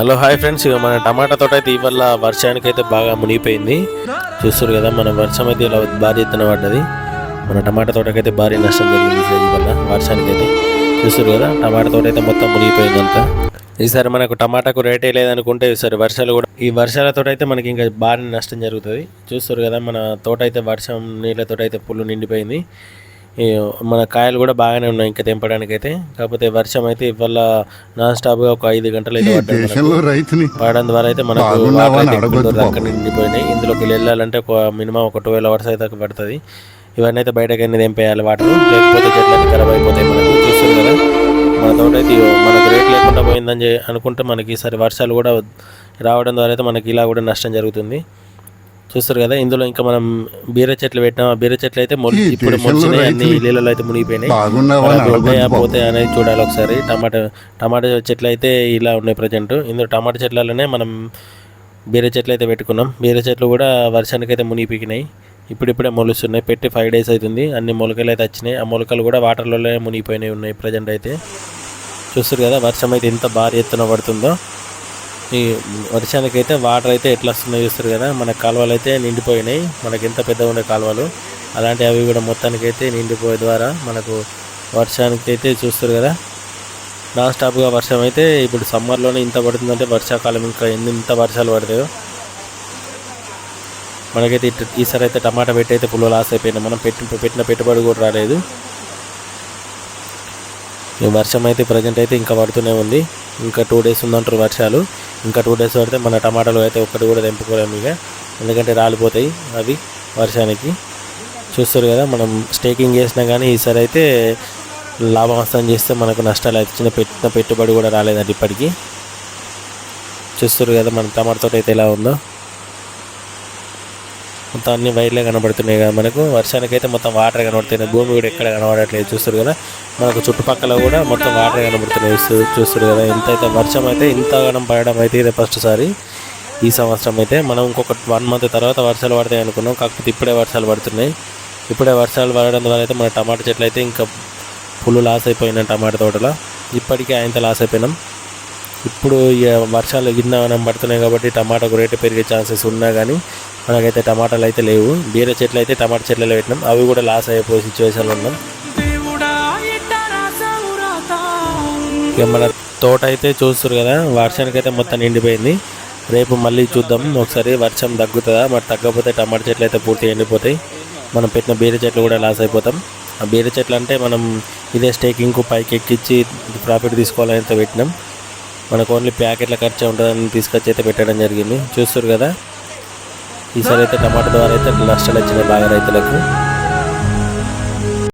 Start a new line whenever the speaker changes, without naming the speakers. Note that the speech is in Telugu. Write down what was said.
Hello hi friends. ఇక మన టమాటా తోట అయితే ఇవాళ వర్షానికి అయితే బాగా మునిగిపోయింది. చూస్తారు కదా మన వర్షం అయితే ఇలా భారీ ఎత్తున పడ్డది. మన టమాటా తోటకైతే భారీ నష్టం జరిగింది ఈసారి వర్షానికి అయితే చూస్తారు కదా టమాటా తోట అయితే మొత్తం మునిగిపోయింది అంతా ఈసారి మనకు టమాటాకు రేటే లేదనుకుంటే ఈసారి వర్షాలు కూడా ఈ వర్షాలతో అయితే మనకి ఇంకా భారీ నష్టం జరుగుతుంది. చూస్తారు కదా మన తోట అయితే వర్షం నీళ్ళతో అయితే పుల్లు నిండిపోయింది. మన కాయలు కూడా బాగానే ఉన్నాయి ఇంకా తెంపడానికి అయితే కాకపోతే వర్షం అయితే ఇవాళ నాన్ స్టాప్గా ఒక ఐదు గంటలు అయితే పడడం ద్వారా అయితే మనకు అక్కడ నిండిపోయినాయి. ఇందులోకి వెళ్ళాలంటే ఒక మినిమం ఒక ట్వెల్వ్ అవర్స్ అయితే పడుతుంది. ఇవన్నీ అయితే బయటకి అన్ని తెంపేయాలి వాటర్ లేకపోతే చెట్లన్నీ ఖరాబ్ అయిపోతాయి మనకు చూస్తారు కదా. మన తోట అయితే మనకు రేట్ లేకుండా పోయిందని అనుకుంటే మనకి ఈసారి వర్షాలు కూడా రావడం ద్వారా అయితే మనకి ఇలా కూడా నష్టం జరుగుతుంది. చూస్తారు కదా ఇందులో ఇంకా మనం బీర చెట్లు పెట్టినాం. ఆ బీర చెట్లు అయితే ఇప్పుడు మొలిచినాయి అన్ని నీళ్ళలో అయితే మునిగిపోయినాయి. పోతాయా అనేది చూడాలి ఒకసారి. టమాటా టమాటా చెట్లు అయితే ఇలా ఉన్నాయి ప్రజెంట్. ఇందులో టమాటా చెట్లలోనే మనం బీర చెట్లు అయితే పెట్టుకున్నాం. బీర చెట్లు కూడా వర్షానికి అయితే మునిగిపోయినాయి. ఇప్పుడిప్పుడే మొలుస్తున్నాయి. పెట్టి ఫైవ్ డేస్ అవుతుంది. అన్ని మొలకలు అయితే వచ్చినాయి. ఆ మొలకలు కూడా వాటర్లోనే మునిగిపోయినాయి ఉన్నాయి ప్రజెంట్ అయితే. చూస్తారు కదా వర్షం అయితే ఎంత భారీ ఎత్తున పడుతుందో. ఈ వర్షానికి అయితే వాటర్ అయితే ఎట్లా వస్తున్నాయి చూస్తారు కదా. మన కాలువలు అయితే నిండిపోయినాయి. మనకి ఎంత పెద్దగా ఉండే కాలువలు అలాంటి అవి కూడా మొత్తానికి అయితే నిండిపోయే ద్వారా మనకు వర్షానికి అయితే చూస్తారు కదా. నాన్ స్టాప్గా వర్షం అయితే ఇప్పుడు సమ్మర్లోనే ఇంత పడుతుందంటే వర్షాకాలం ఇంకా ఎంత ఇంత వర్షాలు పడతాయో. మనకైతే ఇట్- ఈసారి అయితే టమాటా పెట్టి అయితే పుల్ల లాస్ అయిపోయింది. మనం పెట్టి పెట్టిన పెట్టుబడి కూడా రాలేదు. ఈ వర్షం అయితే ప్రజెంట్ అయితే ఇంకా పడుతూనే ఉంది. ఇంకా టూ డేస్ ఉందంటారు వర్షాలు. ఇంకా టూ డేస్ పడితే మన టమాటాలు అయితే ఒక్కటి కూడా తెంపుకోలేము ఇక. ఎందుకంటే రాలిపోతాయి అవి వర్షానికి. చూస్తారు కదా మనం స్టేకింగ్ చేసినా కానీ ఈసారి అయితే లాభం వస్తాం చేస్తే మనకు నష్టాలు అయితే చిన్న పెట్టిన పెట్టుబడి కూడా రాలేదండి ఇప్పటికీ. చూస్తారు కదా మన టమాటా తోట అయితే ఎలా ఉందో. మొత్తం అన్ని వైర్లే కనబడుతున్నాయి కదా మనకు. వర్షానికి అయితే మొత్తం వాటర్ కనబడుతున్నాయి. భూమి కూడా ఎక్కడ కనబడట్లేదు చూస్తారు కదా. మనకు చుట్టుపక్కల కూడా మొత్తం వాటర్ కనబడుతున్నాయి. చూ- చూస్తారు కదా ఎంత అయితే వర్షం అయితే ఇంత గణం పడడం అయితే ఇదే ఫస్ట్ సారి. ఈ సంవత్సరం అయితే మనం ఇంకొక వన్ మంత్ తర్వాత వర్షాలు పడతాయి అనుకున్నాం. కాకపోతే ఇప్పుడే వర్షాలు పడుతున్నాయి. ఇప్పుడే వర్షాలు పడడం ద్వారా అయితే మన టమాటా చెట్లు అయితే ఇంకా ఫుల్ లాస్ అయిపోయినాయి టమాటా తోటలో. ఇప్పటికే ఆయనత లాస్ అయిపోయినాం. ఇప్పుడు ఇక వర్షాలు గిన్నెనం పడుతున్నాయి కాబట్టి టమాటాకు రేటు పెరిగే ఛాన్సెస్ ఉన్నా కానీ మనకైతే టమాటాలు అయితే లేవు. బీర చెట్లు అయితే టమాటా చెట్లలో పెట్టినాం. అవి కూడా లాస్ అయిపోయే సిచ్యువేషన్లో ఉన్నాం. ఇక మన తోట అయితే చూస్తారు కదా వర్షానికి అయితే మొత్తం నిండిపోయింది. రేపు మళ్ళీ చూద్దాం. ఒకసారి వర్షం తగ్గుతుందా? మరి తగ్గకపోతే టమాటా చెట్లు అయితే పూర్తిగా ఎండిపోతాయి. మనం పెట్టిన బీర చెట్లు కూడా లాస్ అయిపోతాం. ఆ బీర చెట్లు అంటే మనం ఇదే స్టేకింగ్కు పైకి ఎక్కించి ప్రాఫిట్ తీసుకోవాలని అయితే పెట్టినాం. మనకు ఓన్లీ ప్యాకెట్ల ఖర్చు ఉంటుందని తీసుకొచ్చి అయితే పెట్టడం జరిగింది. చూస్తారు కదా? ఈసారి అయితే టమాటా ద్వారా అయితే నష్టాలు వచ్చినాయి బాగా రైతులకు.